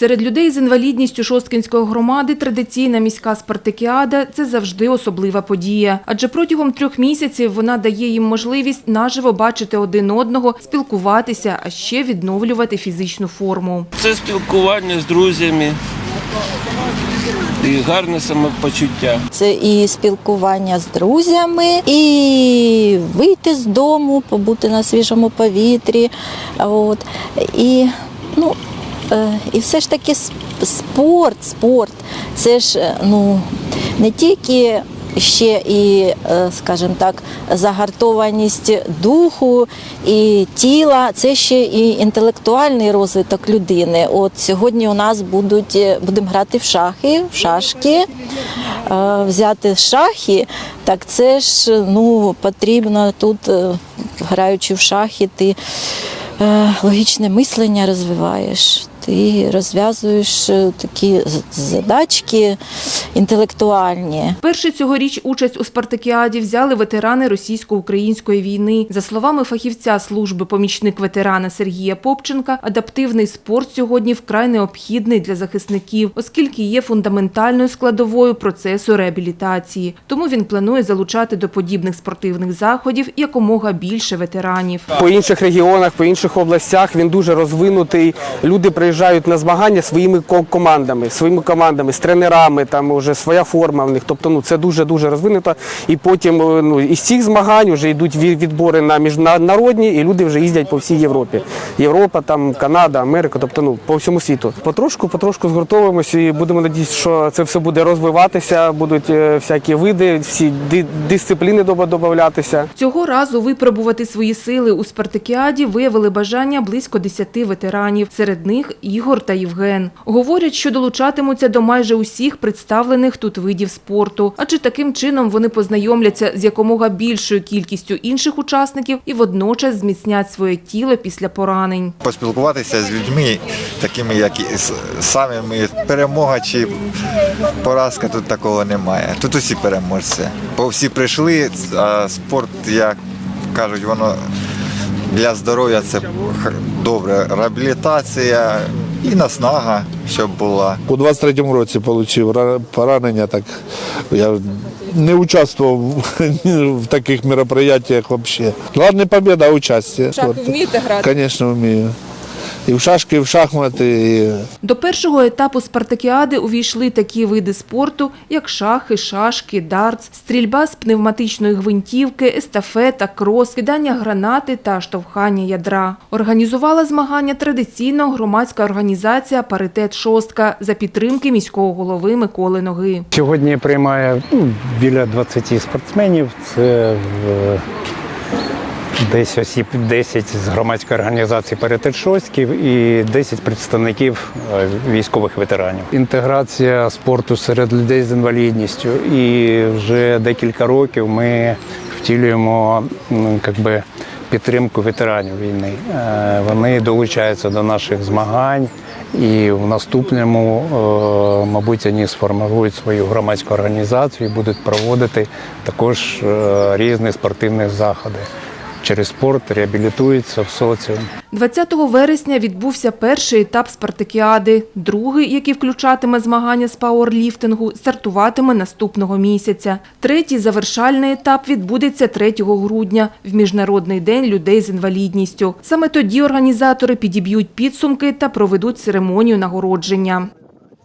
Серед людей з інвалідністю Шосткинської громади традиційна міська спартакіада – це завжди особлива подія. Адже протягом трьох місяців вона дає їм можливість наживо бачити один одного, спілкуватися, а ще відновлювати фізичну форму. Це спілкування з друзями і гарне самопочуття. Це і спілкування з друзями, і вийти з дому, побути на свіжому повітрі. От. І, ну, і все ж таки спорт, спорт. Це ж е, ну, не тільки ще і, е, скажімо так, загартованість духу і тіла, це ще і інтелектуальний розвиток людини. От сьогодні у нас будуть е, будемо грати в шахи, в шашки. Е, Взяти шахи, так це ж ну, потрібно тут, е, граючи в шахи, ти е, логічне мислення розвиваєш. Ти розв'язуєш е, такі задачки інтелектуальні. Перший цьогоріч участь у спартакіаді взяли ветерани російсько-української війни. За словами фахівця служби помічник ветерана Сергія Попченка, адаптивний спорт сьогодні вкрай необхідний для захисників, оскільки є фундаментальною складовою процесу реабілітації. Тому він планує залучати до подібних спортивних заходів якомога більше ветеранів. По інших регіонах, по інших областях він дуже розвинутий. Люди приїжджають на змагання своїми ко- командами, своїми командами, з тренерами. Там вже своя форма в них. Тобто, ну це дуже дуже розвинуто. І потім е, ну із цих змагань вже йдуть відбори на міжнародні, і люди вже їздять по всій Європі. Європа, там Канада, Америка, тобто ну по всьому світу. Потрошку, потрошку згуртовуємося і будемо надіятися, що це все буде розвиватися. Будуть е, всякі види, всі ди- дисципліни додаватися. Цього разу випробувати свої сили у спартакіаді виявили бажання близько 10 ветеранів. Серед них Ігор та Євген. Говорять, що долучатимуться до майже усіх представлених тут видів спорту, адже таким чином вони познайомляться з якомога більшою кількістю інших учасників і водночас зміцнять своє тіло після поранень. поспілкуватися з людьми, такими, як і с- самі ми. Перемога чи поразка тут такого немає. Тут усі переможці. Бо всі прийшли, а спорт, як кажуть, воно для здоров'я це добре. Реабілітація і наснага, щоб була. У 23-му році отримав поранення, так я не участвував в таких мероприятиях взагалі. Ладно, побіда, а участь. Шахи вмієте грати? Звісно, вмію. І в шашки, і в шахмати. І... До першого етапу спартакіади увійшли такі види спорту, як шахи, шашки, дартс, стрільба з пневматичної гвинтівки, естафета, крос, кидання гранати та штовхання ядра. Організувала змагання традиційно громадська організація Паритет Шостка за підтримки міського голови Миколи Ноги. Сьогодні приймає ну, біля 20 спортсменів. Це в- десь осіб 10 з громадської організації «Паритет і 10 представників е, військових ветеранів. Інтеграція спорту серед людей з інвалідністю. І вже декілька років ми втілюємо ну, як би, підтримку ветеранів війни. Е, Вони долучаються до наших змагань. І в наступному, е, мабуть, вони сформують свою громадську організацію і будуть проводити також різні спортивні заходи. Через спорт реабілітуються в соціум. 20 вересня відбувся перший етап спартакіади. Другий, який включатиме змагання з пауерліфтингу, стартуватиме наступного місяця. Третій завершальний етап відбудеться 3 грудня в Міжнародний день людей з інвалідністю. Саме тоді організатори підіб'ють підсумки та проведуть церемонію нагородження.